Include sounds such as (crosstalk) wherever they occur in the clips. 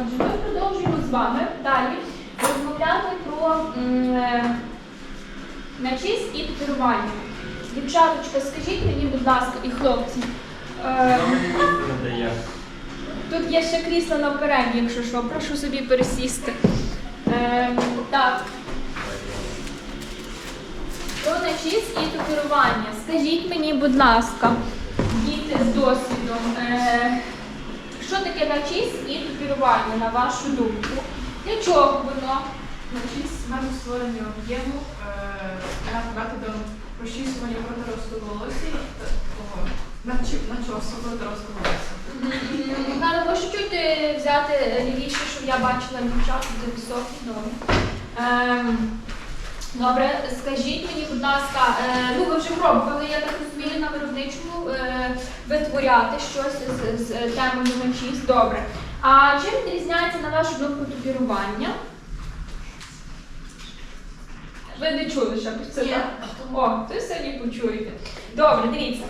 Отже, ми продовжуємо з вами далі розмовляти про е, начіс і татуювання. Дівчаточка, скажіть мені, будь ласка, і хлопці. е, Тут є ще крісло на передній, якщо що, прошу собі пересісти. Е, так. Про начіс і татуювання. Скажіть мені, будь ласка, діти з досвідом, що таке начіс і татуювання, на вашу думку? Для чого воно? Начіс метод створення об'єму методом розчісування проти волосся і такого начосу протиросту волосся. Михайло, можеш чуть взяти лівіше, щоб я бачила дівчат, де високі добре. Добре, скажіть мені, будь ласка, е, ну ви вже пробували, я так розумію, на виробничому е, витворяти щось з, з е, темою мечіс. Добре. А чим відрізняється на вашу думку тупірування? Ви не чули ще про це? Так? О, то сьогодні почуєте. Добре, дивіться.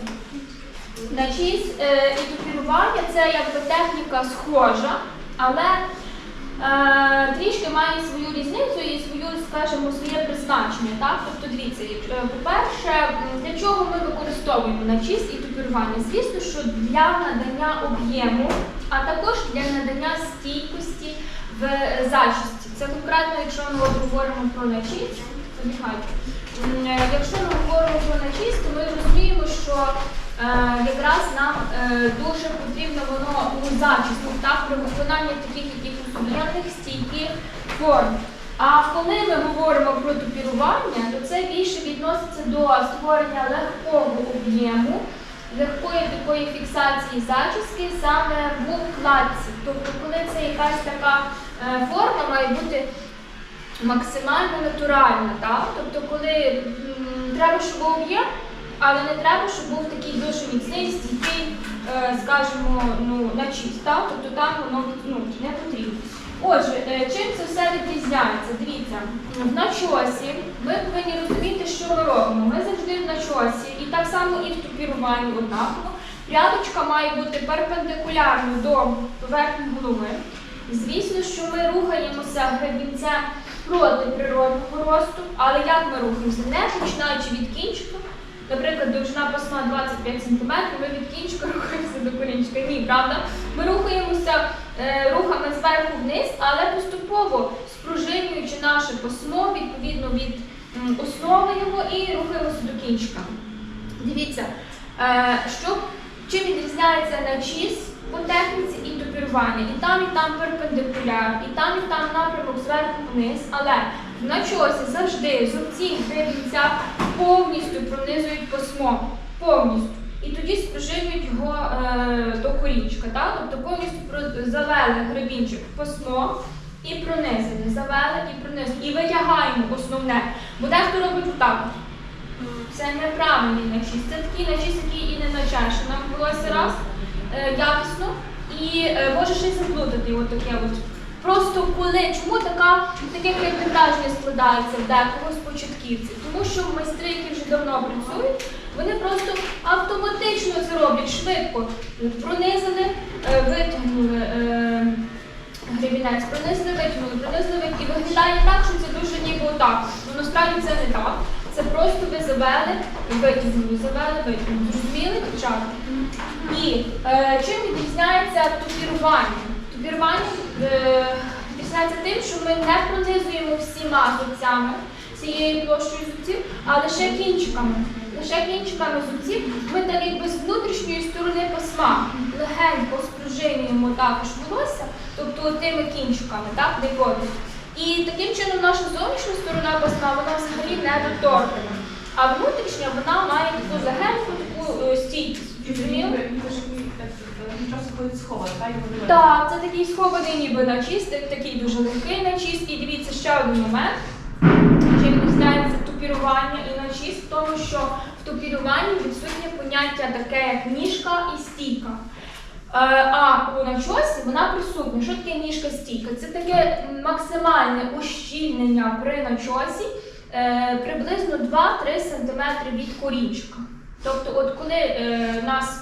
Начіс е, і тупірування це якби техніка схожа, але трішки має свою різницю і свою, скажімо, своє призначення. Так? Тобто, дивіться, е, по-перше, для чого ми використовуємо начіс і тупірування? Звісно, що для надання об'єму, а також для надання стійкості в е, зачісті. Це конкретно, якщо ми говоримо про. М, е, Якщо ми говоримо про начіс, то ми розуміємо, що е, якраз нам е, дуже потрібно воно у зачіску, так, при виконанні таких якихось об'ємних стійких форм. А коли ми говоримо про тупірування, то це більше відноситься до створення легкого об'єму, легкої такої фіксації зачіски саме в вкладці. Тобто, коли це якась така е, форма, має бути максимально натуральна, так? Тобто, коли треба, щоб був об'єм, але не треба, щоб був такий дуже міцний, стійкий, е, скажімо, ну, начіс, так? Тобто там воно ну, не потрібно. Отже, е, чим це все відрізняється? Дивіться, в начосі ви повинні розуміти, що ми робимо. Ми завжди в начосі, і так само і в тупіруванні однаково. Прядочка має бути перпендикулярною до поверхні голови. Звісно, що ми рухаємося гребінцем проти природного росту, але як ми рухаємося? Не починаючи від кінчика, наприклад, довжина пасма 25 см, ми від кінчика (laughs) рухаємося до корінчика. Ні, правда? Ми рухаємося е, рухами зверху вниз, але поступово спружинюючи наше пасмо відповідно від м, основи його і рухаємося до кінчика. Дивіться, е, що, чим відрізняється начіс по техніці і тупірування. І там, і там перпендикуляр, і там, і там напрямок зверху вниз, але в начосі завжди зубці гребінця повністю пронизують пасмо. Повністю. І тоді спружинюють його е, до корінчика. Так? Тобто повністю завели гребінчик в пасмо і пронизали. Завели і пронизали. І витягаємо основне. Бо дехто робить отак. Це неправильний начіс. Це такий начіс, який і не начеше. Нам волосся раз е, якісно і е, може ще й заплутати от таке от. Просто коли, чому така, таке крепітажня складається в декого з початківців? Тому що майстри, які вже давно працюють, вони просто автоматично це роблять швидко. Пронизали, е, витягнули е, гребінець, пронизали, витягнули, пронизали, витягнули. І виглядає так, що це дуже ніби отак. Ну насправді це не так. Це просто ви завели, витягнули, завели, витягнули. Зрозуміли, дівчата? І е, чим відрізняється тупірування? Тупірування відрізняється тим, що ми не пронизуємо всіма зубцями, цією площею зубців, а лише кінчиками. Лише кінчиками зубців ми так якби з внутрішньої сторони пасма легенько спружинюємо також волосся, тобто тими кінчиками, так, не повністю. І таким чином наша зовнішня сторона пасма вона взагалі не доторкана. А внутрішня вона має таку легеньку таку е, стійкість. Зрозуміли? Часу ходить сховати, його. Так, це такий схований ніби начистик, такий дуже легкий начіст. І дивіться ще один момент. Чим відрізняється тупірування і начіст, в тому, що в тупіруванні відсутнє поняття таке, як ніжка і стійка. Е, А у начосі вона присутня. Що таке ніжка стійка? Це таке максимальне ущільнення при начосі е, приблизно 2-3 см від корінчика. Тобто, от коли е, нас,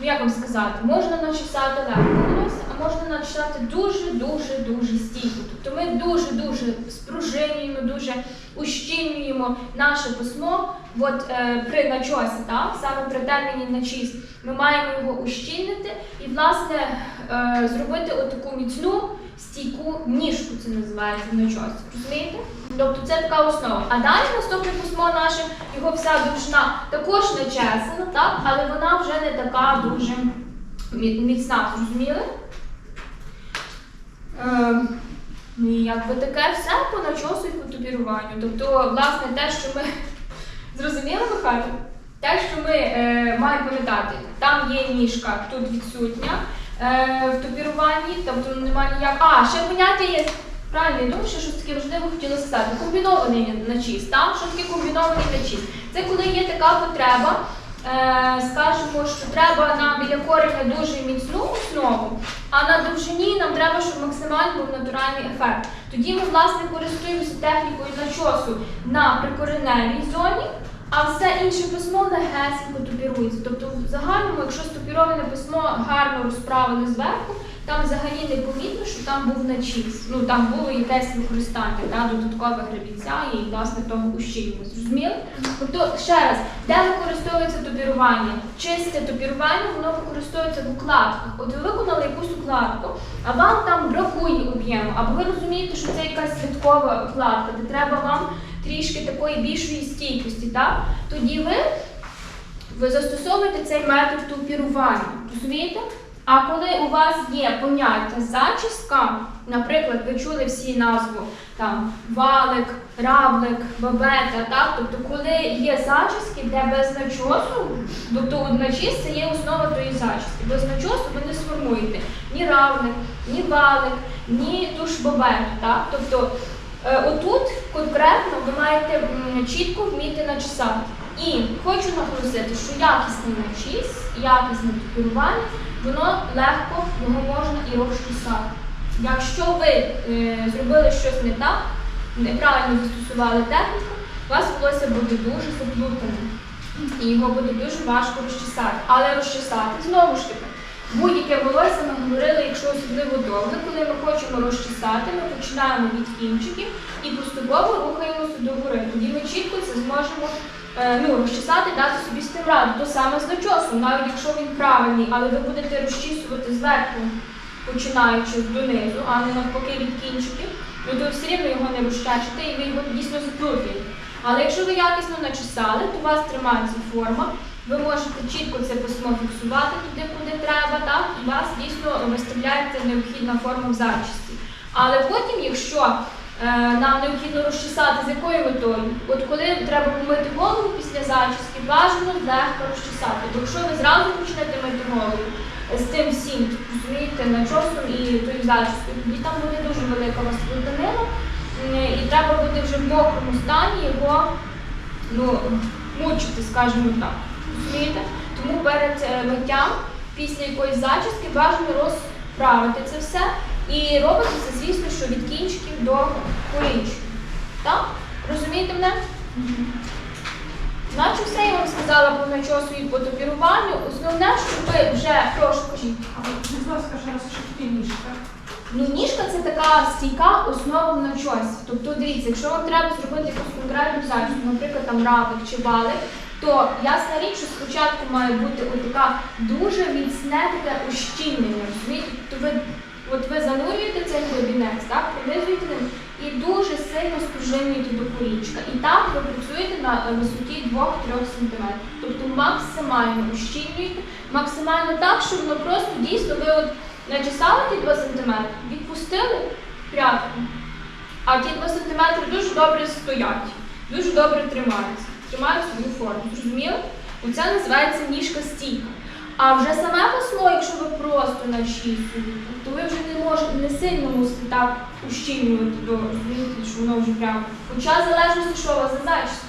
ну як вам сказати, можна начесати легко волосся, а можна начесати дуже-дуже дуже стійко. Тобто ми дуже-дуже спружинюємо, дуже ущільнюємо наше письмо. От е, при начосі, так, саме при терміні начіс, ми маємо його ущільнити і, власне, е, зробити отаку міцну стійку ніжку, це називається в начосі. Розумієте? Тобто це така основа. А далі наступне письмо наше, його вся довжина також начесана, так, але вона вже не така дуже міцна, зрозуміли? Е, ну якби таке все по начосу і по тубіруванню. Тобто, власне, те, що ми (laughs) зрозуміли, Михайло? Те, що ми е, маємо пам'ятати, там є ніжка, тут відсутня е, в тубіруванні, тобто немає ніяк. А, ще поняття є. Правильно, я думаю, що щось таке важливе хотіла сказати. Комбінований начіс. Там що таке комбінований начіс? Це коли є така потреба, е, скажімо, що треба нам біля кореня дуже міцну основу, а на довжині нам треба, щоб максимально був натуральний ефект. Тоді ми, власне, користуємося технікою начосу на прикореневій зоні, а все інше письмо легесенько тупірується. Тобто, в загальному, якщо ступіроване письмо гарно розправили зверху, там взагалі не помітно, що там був начіс. Ну там було якесь використання, да, додаткове гребінця і власне того ущільнення. Зрозуміли? Тобто, ще раз, де використовується топірування? Чисте топірування, воно використовується в укладках. От ви виконали якусь укладку, а вам там бракує об'єму, або ви розумієте, що це якась святкова укладка, де треба вам трішки такої більшої стійкості, так? Тоді ви, ви застосовуєте цей метод тупірування. Розумієте? А коли у вас є поняття зачіска, наприклад, ви чули всі назву там валик, равлик, бабета, так? Тобто, коли є зачіски, де без начосу, тобто начіс це є основа тої зачіски. Без начосу ви не сформуєте ні равлик, ні валик, ні ту ж бабету, так? Тобто Е, Отут конкретно ви маєте чітко вміти начесати. І хочу наголосити, що якісний начіс, якісне тупірування, воно легко його можна і розчесати. Якщо ви е, зробили щось не так, неправильно застосували техніку, у вас волосся буде дуже заплутане. І його буде дуже важко розчесати. Але розчесати знову ж таки. Будь-яке волосся ми говорили, якщо особливо довге, коли ми хочемо розчесати, ми починаємо від кінчиків і поступово рухаємося до гори. Тоді ми чітко це зможемо ну, розчесати, дати собі з тим раду. То саме з начосом, навіть якщо він правильний, але ви будете розчісувати зверху, починаючи донизу, а не навпаки від кінчиків, ну то все рівно його не розчешете і ви його дійсно заплутаєте. Але якщо ви якісно начесали, то у вас тримається форма. Ви можете чітко це письмо фіксувати туди, куди треба, так, і у вас дійсно виставляється необхідна форма в зачісті. Але потім, якщо е, нам необхідно розчесати, з якою метою? От коли треба помити голову після зачіски, бажано легко розчесати. Бо якщо ви зразу почнете мити голову з тим всім, розумієте, начосом і тою зачіскою, тоді там буде дуже велика у вас плутанина, і треба буде вже в мокрому стані його ну, мучити, скажімо так. Розумієте? Тому перед е, миттям, після якоїсь зачіски, бажано розправити це все. І робити це, звісно, що від кінчиків до корінчиків. Так? Розумієте мене? Наче все я вам сказала по начосу і по топіруванню. Основне, що ви вже от, будь ласка, ще раз, що таке ніжка? Ну, ніжка це така стійка основа в начосі. Тобто, дивіться, якщо вам треба зробити якусь конкретну зачіску, наприклад, там равик чи валик, то ясна річ, що спочатку має бути така дуже міцне таке ущільнення. Розумієте? Тобто ви, от ви занурюєте цей глибінець, так, пронизуєте ним і дуже сильно спружинюєте до корічка. І так ви працюєте на висоті 2-3 см. Тобто максимально ущільнюєте, максимально так, щоб воно просто дійсно ви от начесали ті 2 см, відпустили прядку, а ті 2 см дуже добре стоять, дуже добре тримаються, тримають свою форму. Зрозуміли? Оце називається ніжка стійка. А вже саме письмо, якщо ви просто на начісуєте, то ви вже не можете не сильно мусите так ущільнювати до розумієте, що воно вже прямо. Хоча в залежності, що у вас за зачіска.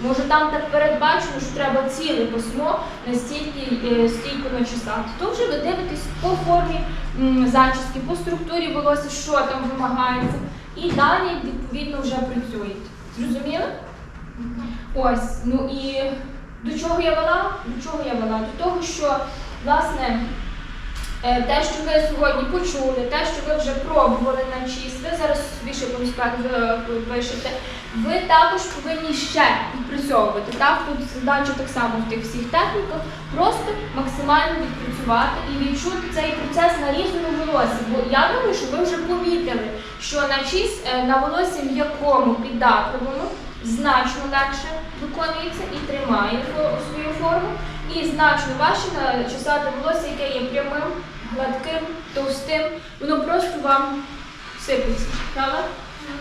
Може там так передбачено, що треба ціле письмо настільки е, стійко начесати. То вже ви дивитесь по формі м, зачіски, по структурі волосся, що там вимагається, і далі відповідно вже працюєте. Зрозуміли? Ось, ну і до чого я вела? До чого я вела? До того, що власне Е, Те, що ви сьогодні почули, те, що ви вже пробували на чіс, ви зараз собі ще конспект е, ви також повинні ще відпрацьовувати. Так, тут задача так само в тих всіх техніках, просто максимально відпрацювати і відчути цей процес на різному волосі. Бо я думаю, що ви вже помітили, що на чіс е, на волосі м'якому піддатливому значно легше виконується і тримає свою форму. І значно важче начесати волосся, яке є прямим, гладким, товстим, воно просто вам сипеться. Правда?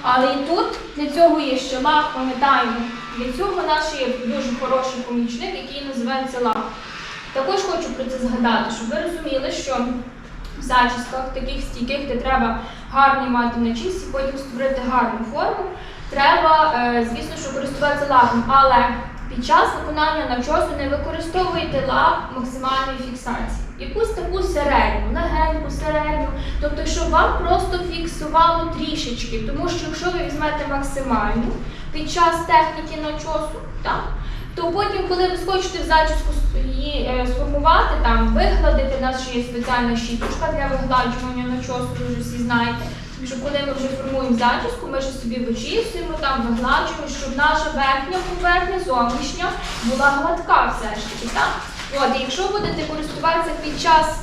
Але і тут для цього є ще лак, пам'ятаємо. Для цього наш є дуже хороший помічник, який називається лак. Також хочу про це згадати, щоб ви розуміли, що в зачісках таких стійких, де треба гарний мати на чисті, потім створити гарну форму, треба, е, звісно, що користуватися лаком. Але під час виконання навчосу не використовуйте лак максимальної фіксації. Якусь таку середню, легеньку, середню, тобто, щоб вам просто фіксувало трішечки, тому що якщо ви візьмете максимальну під час техніки начосу, так, то потім, коли ви схочете в зачіску її е, сформувати, там вигладити, у нас ще є спеціальна щіточка для вигладжування начосу, ви вже всі знаєте. Що коли ми вже формуємо зачіску, ми ж собі вичісуємо, там вигладжуємо, щоб наша верхня поверхня, зовнішня була гладка все ж таки. Так? От, і якщо будете користуватися під час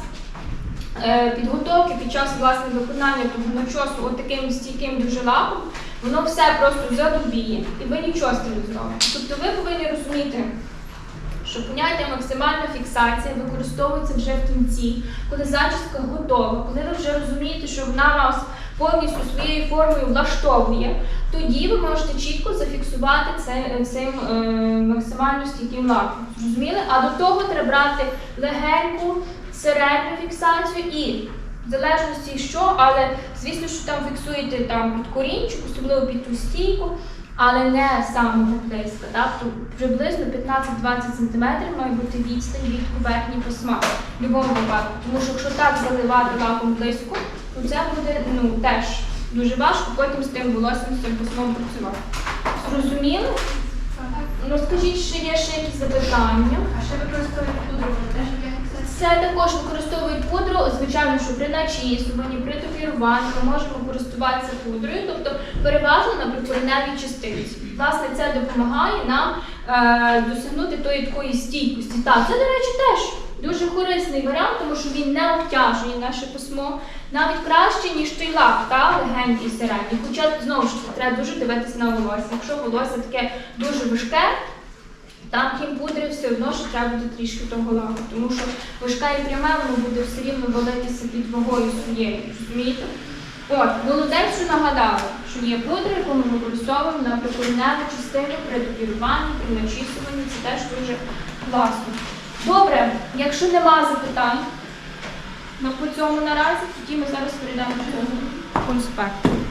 е, підготовки, під час власне виконання того начосу от стійким дуже лаком, воно все просто задубіє і ви нічого з цим не зробите. Тобто ви повинні розуміти, що поняття максимальна фіксація використовується вже в кінці, коли зачіска готова, коли ви вже розумієте, що вона вас повністю своєю формою влаштовує, тоді ви можете чітко зафіксувати це, цим е, максимально стійким лаком. Зрозуміли? А до того треба брати легеньку, середню фіксацію і в залежності що, але звісно, що там фіксуєте там під корінчик, особливо під ту стійку, але не самого близько. Так? То приблизно 15-20 см має бути відстань від поверхні письма в будь-якому випадку. Тому що якщо так заливати лаком близько, то це буде ну, теж дуже важко потім з тим волоссям, з цим письмом працювати. Зрозуміло? Ну скажіть, ще є ще якісь запитання? А ще використовують пудру, теж є. Це також використовують пудру, звичайно, що при начісуванні, при топіруванні ми можемо користуватися пудрою, тобто переважно на прикореневій частинці. Власне, це допомагає нам е, досягнути тої такої стійкості. Так, це, до речі, теж дуже корисний варіант, тому що він не обтяжує наше письмо, навіть краще, ніж той лак, та, легенький середній. Хоча, знову ж таки, треба дуже дивитися на волосся. Якщо волосся таке дуже важке, там крім пудри все одно що треба буде трішки того лаку, тому що важка і пряме воно буде все рівно валитися під вагою своєю. Розумієте? От, молодець, що нагадали, що є пудра, яку ми використовуємо на прикореневу частину при допіруванні, при начісуванні. Це теж дуже класно. Добре, якщо нема запитань на по цьому наразі, тоді ми зараз перейдемо до.